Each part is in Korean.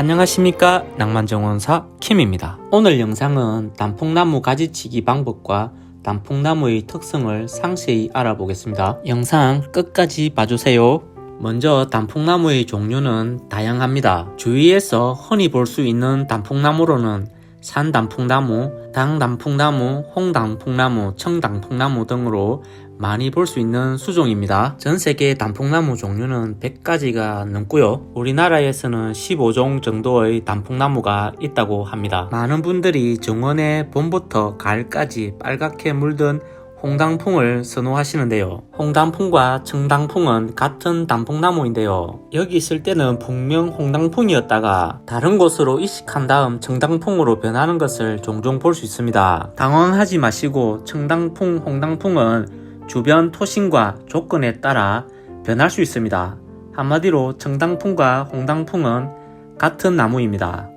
안녕하십니까 낭만정원사 킴입니다. 오늘 영상은 단풍나무 가지치기 방법과 단풍나무의 특성을 상세히 알아보겠습니다. 영상 끝까지 봐주세요. 먼저 단풍나무의 종류는 다양합니다. 주위에서 흔히 볼 수 있는 단풍나무로는 산단풍나무, 당단풍나무, 홍단풍나무, 청단풍나무 등으로 많이 볼 수 있는 수종입니다. 전 세계 단풍나무 종류는 100가지가 넘고요. 우리나라에서는 15종 정도의 단풍나무가 있다고 합니다. 많은 분들이 정원의 봄부터 가을까지 빨갛게 물든 홍단풍을 선호하시는데요. 홍단풍과 청단풍은 같은 단풍나무인데요. 여기 있을 때는 분명 홍단풍이었다가 다른 곳으로 이식한 다음 청단풍으로 변하는 것을 종종 볼 수 있습니다. 당황하지 마시고 청단풍, 홍단풍은 주변 토신과 조건에 따라 변할 수 있습니다. 한마디로 청단풍과 홍단풍은 같은 나무입니다.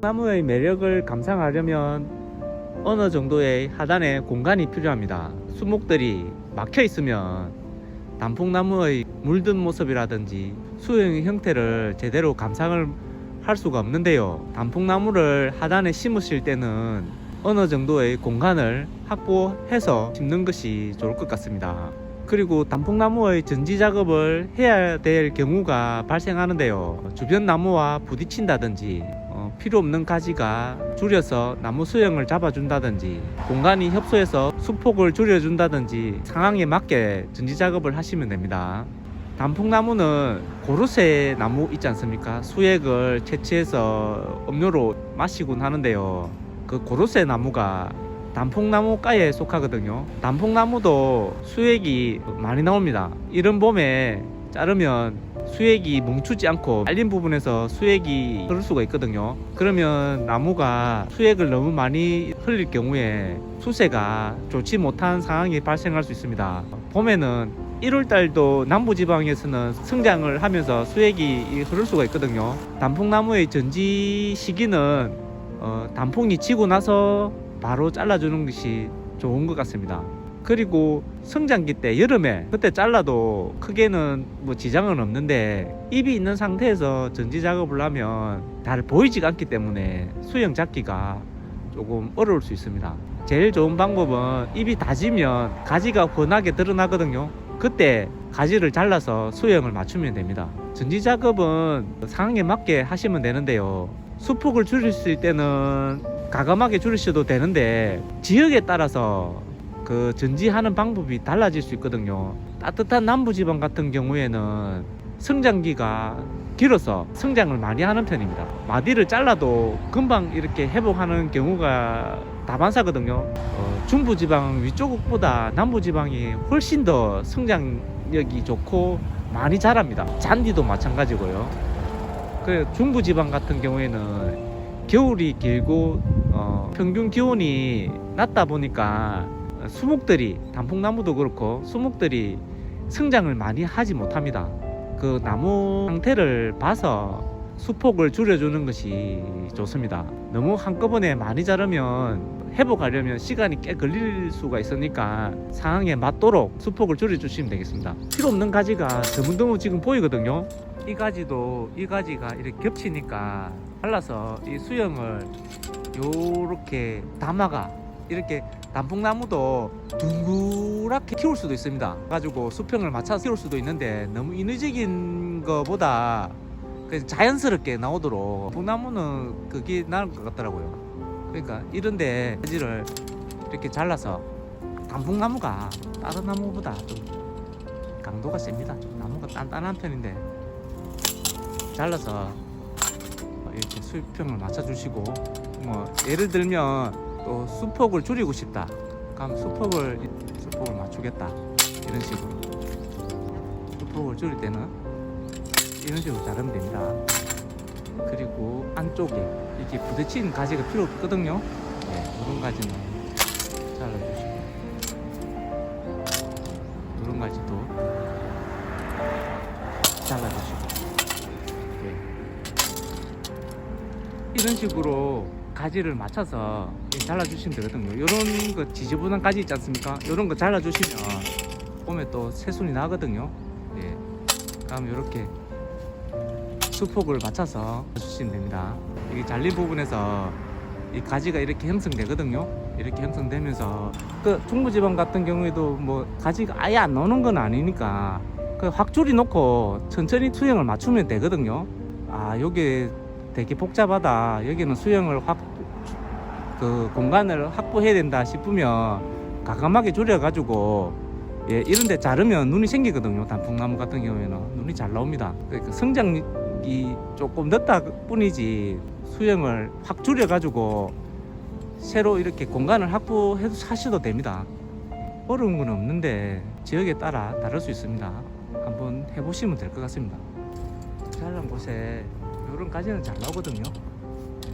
나무의 매력을 감상하려면 어느 정도의 하단에 공간이 필요합니다. 수목들이 막혀 있으면 단풍나무의 물든 모습이라든지 수영의 형태를 제대로 감상을 할 수가 없는데요. 단풍나무를 하단에 심으실 때는 어느 정도의 공간을 확보해서 심는 것이 좋을 것 같습니다. 그리고 단풍나무의 전지 작업을 해야 될 경우가 발생하는데요. 주변 나무와 부딪힌다든지 어, 필요 없는 가지가 줄여서 나무 수영을 잡아준다든지 공간이 협소해서 수폭을 줄여준다든지 상황에 맞게 전지 작업을 하시면 됩니다. 단풍나무는 고르쇠 나무 있지 않습니까? 수액을 채취해서 음료로 마시곤 하는데요. 그 고로쇠 나무가 단풍나무과에 속하거든요. 단풍나무도 수액이 많이 나옵니다. 이른 봄에 자르면 수액이 멈추지 않고 잘린 부분에서 수액이 흐를 수가 있거든요. 그러면 나무가 수액을 너무 많이 흘릴 경우에 수세가 좋지 못한 상황이 발생할 수 있습니다. 봄에는 1월 달도 남부지방에서는 성장을 하면서 수액이 흐를 수가 있거든요. 단풍나무의 전지 시기는 어, 단풍이 지고 나서 바로 잘라주는 것이 좋은 것 같습니다. 그리고 성장기 때 여름에 그때 잘라도 크게는 뭐 지장은 없는데 잎이 있는 상태에서 전지 작업을 하면 잘 보이지가 않기 때문에 수영 잡기가 조금 어려울 수 있습니다. 제일 좋은 방법은 잎이 다지면 가지가 훤하게 드러나거든요. 그때 가지를 잘라서 수영을 맞추면 됩니다. 전지 작업은 상황에 맞게 하시면 되는데요. 수폭을 줄이실 때는 가감하게 줄이셔도 되는데 지역에 따라서 그 전지하는 방법이 달라질 수 있거든요. 따뜻한 남부지방 같은 경우에는 성장기가 길어서 성장을 많이 하는 편입니다. 마디를 잘라도 금방 이렇게 회복하는 경우가 다반사거든요. 어, 중부지방 위쪽보다 남부지방이 훨씬 더 성장력이 좋고 많이 자랍니다. 잔디도 마찬가지고요. 그 중부지방 같은 경우에는 겨울이 길고 어, 평균 기온이 낮다 보니까 수목들이 단풍나무도 그렇고 수목들이 성장을 많이 하지 못합니다. 그 나무 상태를 봐서 수폭을 줄여주는 것이 좋습니다. 너무 한꺼번에 많이 자르면 회복하려면 시간이 꽤 걸릴 수가 있으니까 상황에 맞도록 수폭을 줄여주시면 되겠습니다. 필요 없는 가지가 드문드문 지금 보이거든요. 이 가지도 이 가지가 이렇게 겹치니까 잘라서 이 수영을 요렇게 담아가 이렇게 단풍나무도 둥그랗게 키울 수도 있습니다. 가지고 수평을 맞춰서 키울 수도 있는데 너무 인위적인 그냥 자연스럽게 나오도록 단풍나무는 그게 나을 것 같더라고요. 그러니까 이런데 가지를 이렇게 잘라서 단풍나무가 다른 나무보다 좀 강도가 셉니다. 나무가 단단한 편인데 잘라서 이렇게 수평을 맞춰주시고 뭐 예를 들면 또 수폭을 줄이고 싶다. 그럼 수폭을 수폭을 맞추겠다. 이런 식으로 수폭을 줄일 때는 이런 식으로 자르면 됩니다. 그리고 안쪽에 이렇게 부딪힌 가지가 필요 없거든요. 네, 이런 가지는 잘라주시고 이런 가지도 잘라주시고 이런 식으로 가지를 맞춰서 잘라주시면 되거든요. 이런 거 지저분한 가지 있지 않습니까? 이런 거 잘라주시면 봄에 또 새순이 나거든요. 예. 그럼 이렇게 수폭을 맞춰서 주시면 됩니다. 이게 잘린 부분에서 이 가지가 이렇게 형성되거든요. 이렇게 형성되면서 그 중부지방 같은 경우에도 뭐 가지가 아예 안 나오는 건 아니니까 그 확 줄이 놓고 천천히 수영을 맞추면 되거든요. 아 여기 되게 복잡하다. 여기는 수영을 확 그 공간을 확보해야 된다 싶으면 가감하게 줄여 가지고 예, 이런데 자르면 눈이 생기거든요. 단풍나무 같은 경우에는 눈이 잘 나옵니다. 그러니까 성장이 조금 늦다 뿐이지 수영을 확 줄여 가지고 새로 이렇게 공간을 확보해서 하셔도 됩니다. 어려운 건 없는데 지역에 따라 다를 수 있습니다. 한번 해보시면 될 것 같습니다. 자란 곳에 이런 가지는 잘 나오거든요. 네.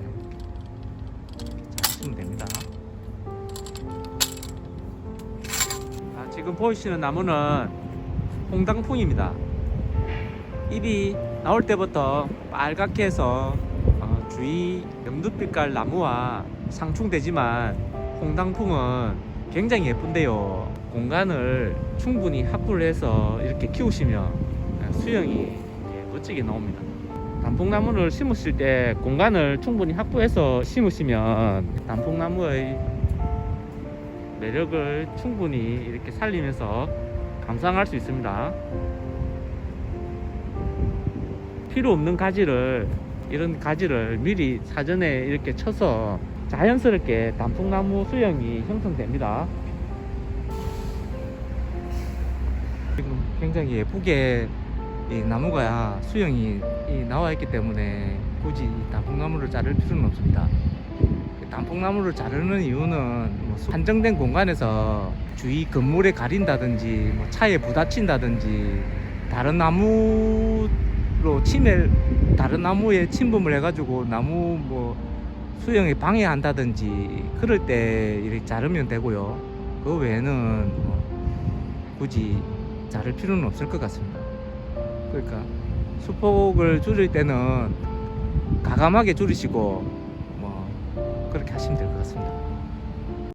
잘 하시면 됩니다. 아, 지금 보이시는 나무는 홍당풍입니다. 잎이 나올 때부터 빨갛게 해서 어, 주위 연두빛깔 나무와 상충되지만 홍당풍은 굉장히 예쁜데요. 공간을 충분히 확보를 해서 이렇게 키우시면 수영이 예, 멋지게 나옵니다. 단풍나무를 심으실 때 공간을 충분히 확보해서 심으시면 단풍나무의 매력을 충분히 이렇게 살리면서 감상할 수 있습니다. 필요 없는 가지를 이런 가지를 미리 사전에 이렇게 쳐서 자연스럽게 단풍나무 수영이 형성됩니다. 지금 굉장히 예쁘게 이 나무가 수영이 이 나와 있기 때문에 굳이 이 단풍나무를 자를 필요는 없습니다. 단풍나무를 자르는 이유는 뭐 한정된 공간에서 주위 건물에 가린다든지 뭐 차에 부딪힌다든지 다른 나무로 침해 다른 나무에 침범을 해가지고 나무 뭐 수영에 방해한다든지 그럴 때 이렇게 자르면 되고요. 그 외에는 뭐 굳이 자를 필요는 없을 것 같습니다. 그러니까 수폭을 줄일 때는 가감하게 줄이시고 뭐 그렇게 하시면 될 것 같습니다.